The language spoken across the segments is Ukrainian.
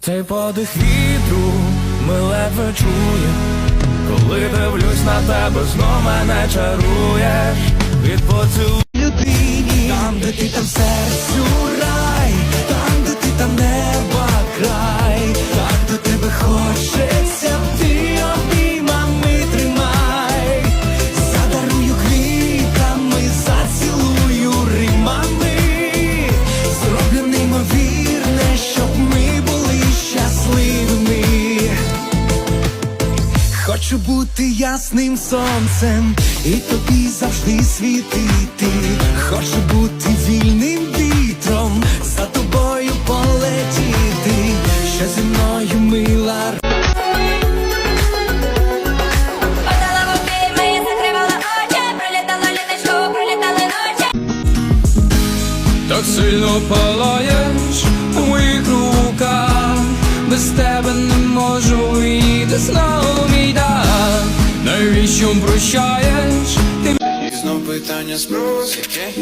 Цей подих вітру ми ледве чує, коли дивлюсь на тебе, знов мене чаруєш. Від поцілу людині, там, де ти там серцю ясним сонцем і тобі завжди світити. Хочу бути вільним вітром, за тобою полетіти, що зі мною мила. Так сильно палаєш у моїх руках, без тебе не можу йти знову. Навіщо прощаєш? Ти І знов питання спрос, яке?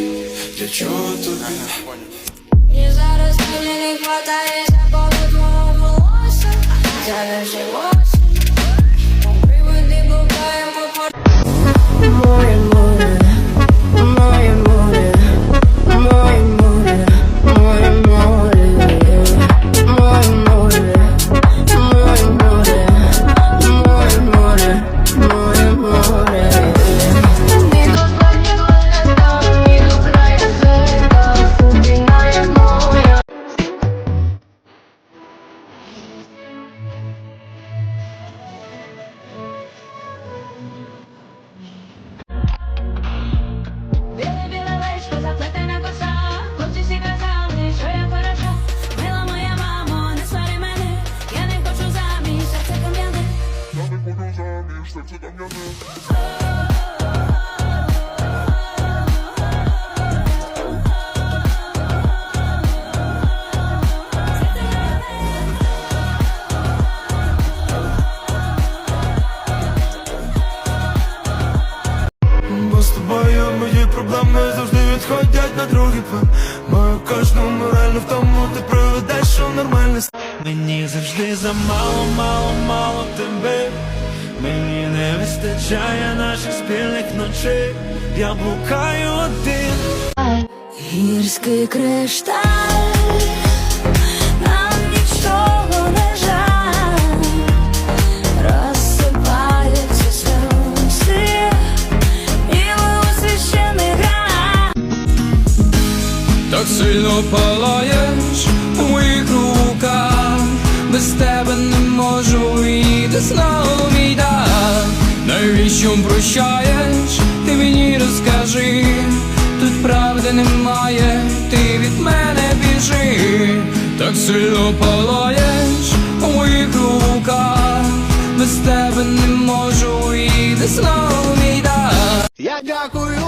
Для чого тут? І зараз мені не хватає запаху твого волосся. Залишилося. Приводи блукаємо по проблеми завжди відходять на другий план. Кожну моральну втому ти проведеш, що нормальне Мені завжди замало, мало, мало тебе. Мені вистачає наших спільних ночей Я блукаю один Гірський кришталь, нам нічого не жаль, розсипається сонце, і ми у. Так сильно палаєш у моїх руках, без тебе не можу йти знову мій дах. Навіщо прощаєш? Ти мені розкажи, тут правди немає, ти від мене біжи, так сильно палаєш у моїх руках, без тебе не можу йти знову мій. Я дякую